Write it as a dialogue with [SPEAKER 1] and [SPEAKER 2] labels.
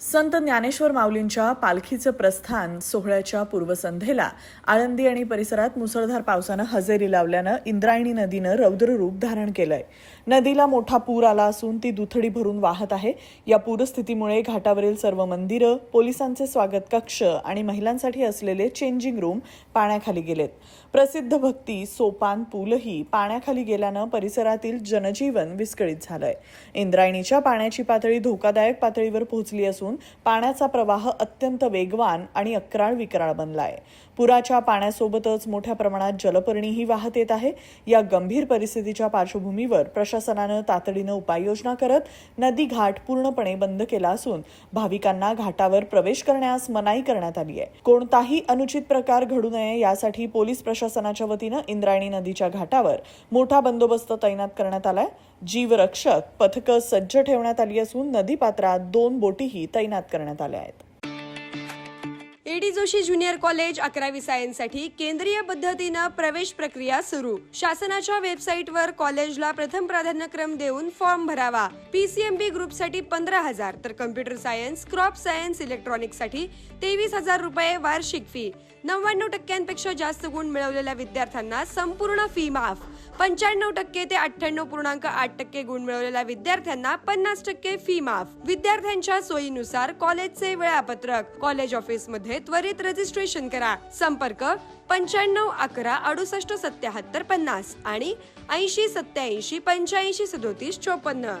[SPEAKER 1] संत ज्ञानेश्वर माऊलींच्या पालखीचं प्रस्थान सोहळ्याच्या पूर्वसंध्येला आळंदी आणि परिसरात मुसळधार पावसानं हजेरी लावल्यानं इंद्रायणी नदीनं रौद्र रूप धारण केलंय. नदीला मोठा पूर आला असून ती दुथडी भरून वाहत आहे. या पूरस्थितीमुळे घाटावरील सर्व मंदिरं पोलिसांचे स्वागत कक्ष आणि महिलांसाठी असलेले चेंजिंग रूम पाण्याखाली गेलेत. प्रसिद्ध भक्ती सोपान पूलही पाण्याखाली गेल्यानं परिसरातील जनजीवन विस्कळीत झालंय. इंद्रायणीच्या पाण्याची पातळी धोकादायक पातळीवर पोहोचली असून पाण्याचा प्रवाह अत्यंत वेगवान आणि अकराळ विक्राळ बनलाय. पुराच्या पाण्यासोबतच मोठ्या प्रमाणात जलपर्णीही वाहत येत आहे. या गंभीर परिस्थितीच्या पार्श्वभूमीवर प्रशासनानं तातडीनं उपाययोजना करत नदी घाट पूर्णपणे बंद केला असून भाविकांना घाटावर प्रवेश करण्यास मनाई करण्यात आली आहे. कोणताही अनुचित प्रकार घडू नये यासाठी पोलीस प्रशासनाच्या वतीनं इंद्रायणी नदीच्या घाटावर मोठा बंदोबस्त तैनात करण्यात आलाय. जीवरक्षक पथकं सज्ज ठेवण्यात आली असून नदीपात्रात दोन बोटीही तैनात करण्यात आल्या आहेत.
[SPEAKER 2] एडी जोशी ज्युनियर कॉलेज अकरावी सायन्ससाठी केंद्रीय पद्धतीनं प्रवेश प्रक्रिया सुरू. शासनाच्या वेबसाईटवर कॉलेजला प्रथम प्राधान्यक्रम देऊन फॉर्म भरावा. पीसीएमबी ग्रुपसाठी पंधरा हजार तर कम्प्युटर सायन्स क्रॉप सायन्स इलेक्ट्रॉनिक्ससाठी तेवीस हजार रुपये वार्षिक फी नव्याण्णव टक्क्यांपेक्षा जास्त गुण मिळवलेल्या विद्यार्थ्यांना संपूर्ण फी माफ. पंच्याण्णव टक्के ते अठ्ठ्याण्णव पूर्णांक आठ टक्के गुण मिळवलेल्या विद्यार्थ्यांना पन्नास टक्के फी माफ. विद्यार्थ्यांच्या सोयीनुसार कॉलेजचे वेळापत्रक. कॉलेज ऑफिसमध्ये मध्ये त्वरित रजिस्ट्रेशन करा. संपर्क पंच्याण्णव अकरा अडुसष्ट सत्याहत्तर पन्नास आणि ऐंशी सत्याऐंशी पंच्याऐंशी सदोतीस चोपन्न.